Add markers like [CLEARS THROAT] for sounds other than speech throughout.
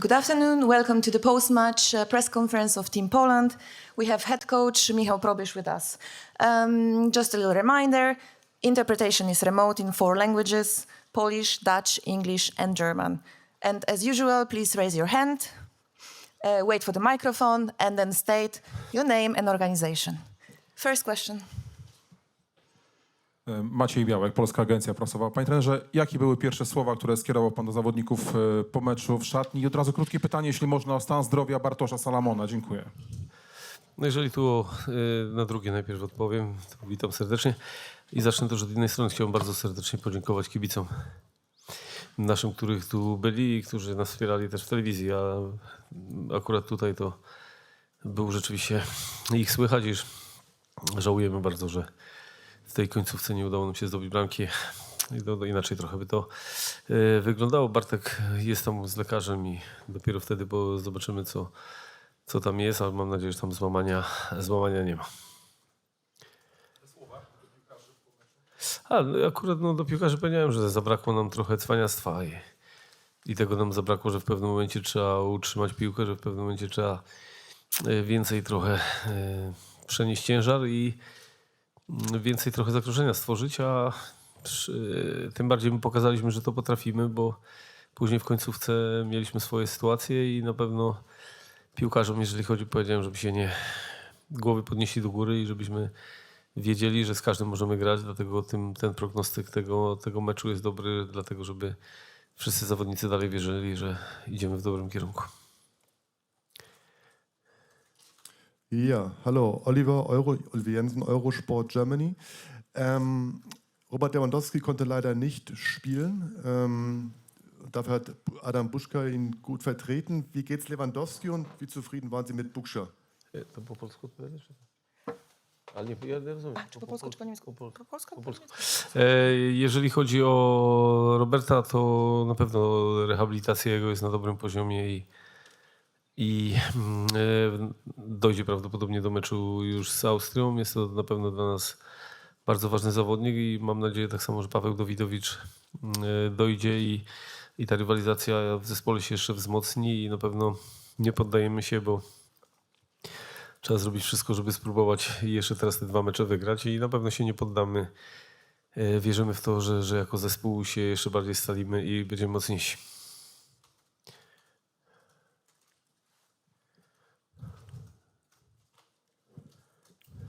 Good afternoon. Welcome to the post-match uh, press conference of Team Poland. We have head coach Michał Probysz with us. Um, just a little reminder, interpretation is remote in four languages, Polish, Dutch, English and German. And as usual, please raise your hand, uh, wait for the microphone and then state your name and organization. First question. E, Maciej Białek, Polska Agencja Prasowa. Panie trenerze, jakie były pierwsze słowa, które skierował pan do zawodników e, po meczu w szatni? I od razu krótkie pytanie, jeśli można, o stan zdrowia Bartosza Salamona. Dziękuję. No jeżeli tu y, na drugie najpierw odpowiem, to witam serdecznie. I zacznę też od jednej strony. Chciałbym bardzo serdecznie podziękować kibicom naszym, których tu byli i którzy nas wspierali też w telewizji. A akurat tutaj to był rzeczywiście ich słychać, iż żałujemy bardzo, że w tej końcówce nie udało nam się zdobyć bramki. Inaczej trochę by to y, wyglądało. Bartek jest tam z lekarzem i dopiero wtedy bo zobaczymy, co, co tam jest, ale mam nadzieję, że tam złamania, złamania nie ma. A, no, akurat no, do piłkarzy powiedziałem, że zabrakło nam trochę cwaniactwa i, i tego nam zabrakło, że w pewnym momencie trzeba utrzymać piłkę, że w pewnym momencie trzeba e, więcej trochę e, przenieść ciężar i więcej trochę zagrożenia stworzyć, a przy, tym bardziej my pokazaliśmy, że to potrafimy, bo później w końcówce mieliśmy swoje sytuacje i na pewno piłkarzom, jeżeli chodzi, powiedziałem, żeby się nie głowy podnieśli do góry i żebyśmy wiedzieli, że z każdym możemy grać, dlatego tym, ten prognostyk tego, tego meczu jest dobry, dlatego żeby wszyscy zawodnicy dalej wierzyli, że idziemy w dobrym kierunku. Ja, hallo, Oliver, Euro, Oliver Jensen, Eurosport Germany. Ähm, Robert Lewandowski konnte leider nicht spielen. Ähm, dafür hat Adam Buschka ihn gut vertreten. Wie geht's Lewandowski und wie zufrieden waren Sie mit Buschka? Odpowiadasz? Ale ja rozumiem. Czy po polsku, czy po niemiecku? Po polsku? po polsku. E, jeżeli chodzi o Roberta, to na pewno rehabilitacja jego jest na dobrym poziomie i, i mm, e, dojdzie prawdopodobnie do meczu już z Austrią. Jest to na pewno dla nas bardzo ważny zawodnik i mam nadzieję tak samo, że Paweł Dowidowicz mm, e, dojdzie i, i ta rywalizacja w zespole się jeszcze wzmocni i na pewno nie poddajemy się, bo trzeba zrobić wszystko, żeby spróbować jeszcze teraz te dwa mecze wygrać i na pewno się nie poddamy. E, Wierzymy w to, że, że jako zespół się jeszcze bardziej stalimy i będziemy mocniejsi.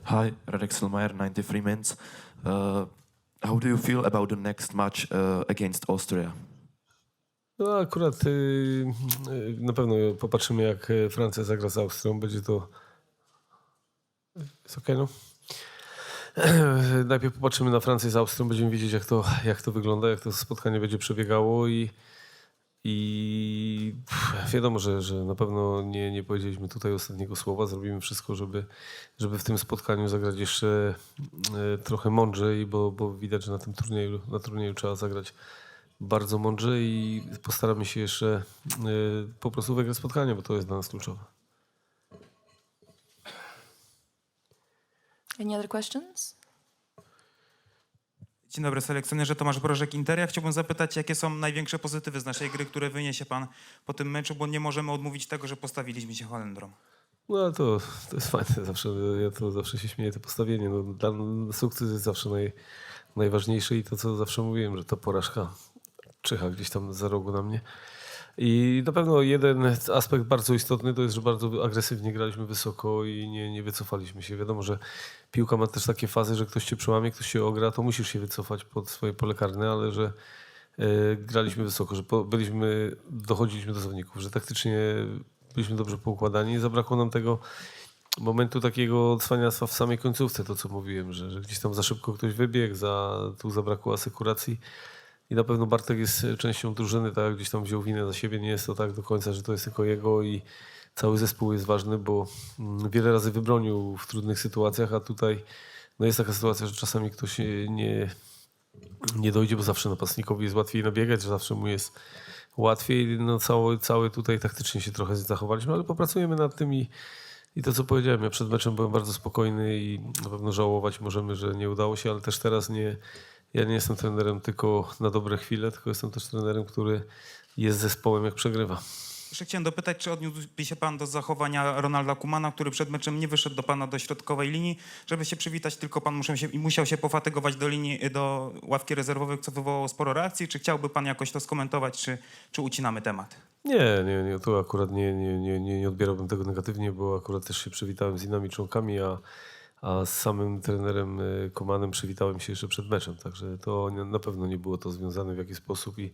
Hi, Radek Silmayer, 93 Minutes. Uh, how do you feel about the next match uh, against Austria? No akurat y, y, na pewno popatrzymy jak y, Francja zagra z Austrią. Będzie to... Jest okej, no? [CLEARS THROAT] Najpierw popatrzymy na Francję z Austrią, będziemy wiedzieć jak to, jak to wygląda, jak to spotkanie będzie przebiegało i, i wiadomo, że, że na pewno nie, nie powiedzieliśmy tutaj ostatniego słowa. Zrobimy wszystko, żeby, żeby w tym spotkaniu zagrać jeszcze e, trochę mądrzej, bo, bo widać, że na tym turnieju, na turnieju trzeba zagrać bardzo mądrze i postaramy się jeszcze e, po prostu wygrać spotkanie, bo to jest dla nas kluczowe. Any other questions? Dzień dobry, selekcjonerze Tomasz Brożek Inter. Ja chciałbym zapytać, jakie są największe pozytywy z naszej gry, które wyniesie pan po tym meczu, bo nie możemy odmówić tego, że postawiliśmy się Holendrom. No to, to jest fajne zawsze. Ja to zawsze się śmieję, to postawienie. No, dla sukces jest zawsze naj, najważniejszy i to, co zawsze mówiłem, że to porażka czyha gdzieś tam za rogu na mnie. I na pewno jeden aspekt bardzo istotny to jest, że bardzo agresywnie graliśmy wysoko i nie, nie wycofaliśmy się. Wiadomo, że piłka ma też takie fazy, że ktoś cię przełamie, ktoś się ogra, to musisz się wycofać pod swoje pole karne, ale że e, graliśmy wysoko, że byliśmy, dochodziliśmy do zawodników, że taktycznie byliśmy dobrze poukładani. Zabrakło nam tego momentu takiego cwaniactwa w samej końcówce, to co mówiłem, że, że gdzieś tam za szybko ktoś wybiegł, za, tu zabrakło asekuracji. I na pewno Bartek jest częścią drużyny, tak gdzieś tam wziął winę na siebie. Nie jest to tak do końca, że to jest tylko jego i cały zespół jest ważny, bo mm, wiele razy wybronił w trudnych sytuacjach, a tutaj no jest taka sytuacja, że czasami ktoś e, nie, nie dojdzie, bo zawsze napastnikowi jest łatwiej nabiegać, że zawsze mu jest łatwiej. No cały, cały tutaj taktycznie się trochę zachowaliśmy, ale popracujemy nad tym i, i to co powiedziałem, ja przed meczem byłem bardzo spokojny i na pewno żałować możemy, że nie udało się, ale też teraz nie, ja nie jestem trenerem tylko na dobre chwile, tylko jestem też trenerem, który jest zespołem jak przegrywa. Jeszcze chciałem dopytać, czy odniósłby się pan do zachowania Ronalda Kumana, który przed meczem nie wyszedł do pana do środkowej linii, żeby się przywitać, tylko pan musiał się, musiał się pofatygować do linii, do ławki rezerwowych, co wywołało sporo reakcji. Czy chciałby pan jakoś to skomentować, czy, czy ucinamy temat? Nie, nie, nie, to akurat nie, nie, nie, nie, nie odbierałbym tego negatywnie, bo akurat też się przywitałem z innymi członkami, a, a z samym trenerem y, Komanem przywitałem się jeszcze przed meczem, także to na pewno nie było to związane w jakiś sposób i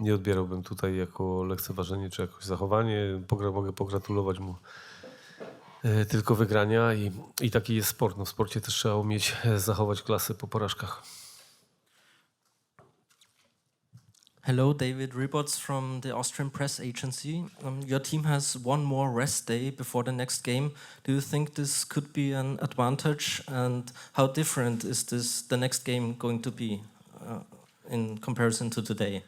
nie odbierałbym tutaj jako lekceważenie czy jakoś zachowanie. Mogę pogratulować mu y, tylko wygrania i, i taki jest sport. No, w sporcie też trzeba umieć e, zachować klasę po porażkach. Hello, David Ribots from the Austrian Press Agency. Um, your team has one more rest day before the next game. Do you think this could be an advantage? And how different is this the next game going to be uh, in comparison to today?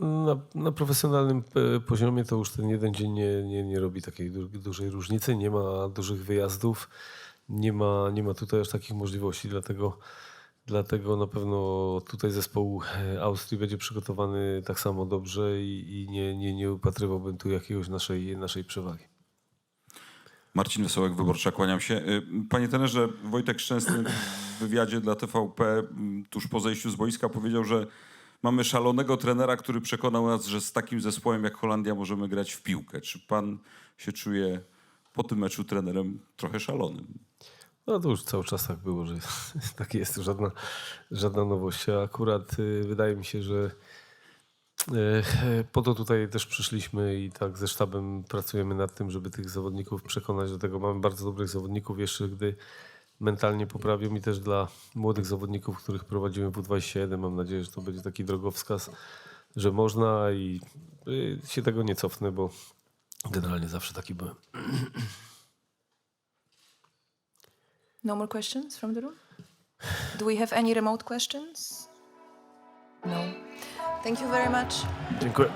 Na, na profesjonalnym e, poziomie to już ten jeden dzień nie, nie, nie robi takiej du dużej różnicy, nie ma dużych wyjazdów, nie ma, nie ma tutaj aż takich możliwości, dlatego, dlatego na pewno tutaj zespół e, Austrii będzie przygotowany tak samo dobrze i, nie, nie, nie upatrywałbym tu jakiegoś naszej, naszej przewagi. Marcin Wesołek, Wyborcza, kłaniam się. Y, Panie trenerze, Wojtek Szczęsny w wywiadzie dla TVP tuż po zejściu z boiska powiedział, że mamy szalonego trenera, który przekonał nas, że z takim zespołem jak Holandia możemy grać w piłkę. Czy pan się czuje po tym meczu trenerem trochę szalonym? No to już cały czas tak było, że [LAUGHS] tak jest, żadna, żadna nowość. A akurat y, wydaje mi się, że y, po to tutaj też przyszliśmy i tak ze sztabem pracujemy nad tym, żeby tych zawodników przekonać do tego. Mamy bardzo dobrych zawodników, jeszcze gdy mentalnie poprawią i też dla młodych zawodników, których prowadziłem w U21. Mam nadzieję, że to będzie taki drogowskaz, że można i y, się tego nie cofnę, bo generalnie zawsze taki byłem. [CLEARS THROAT] No more questions from the room? Do we have any remote questions? No. Thank you very much. Dziękuję.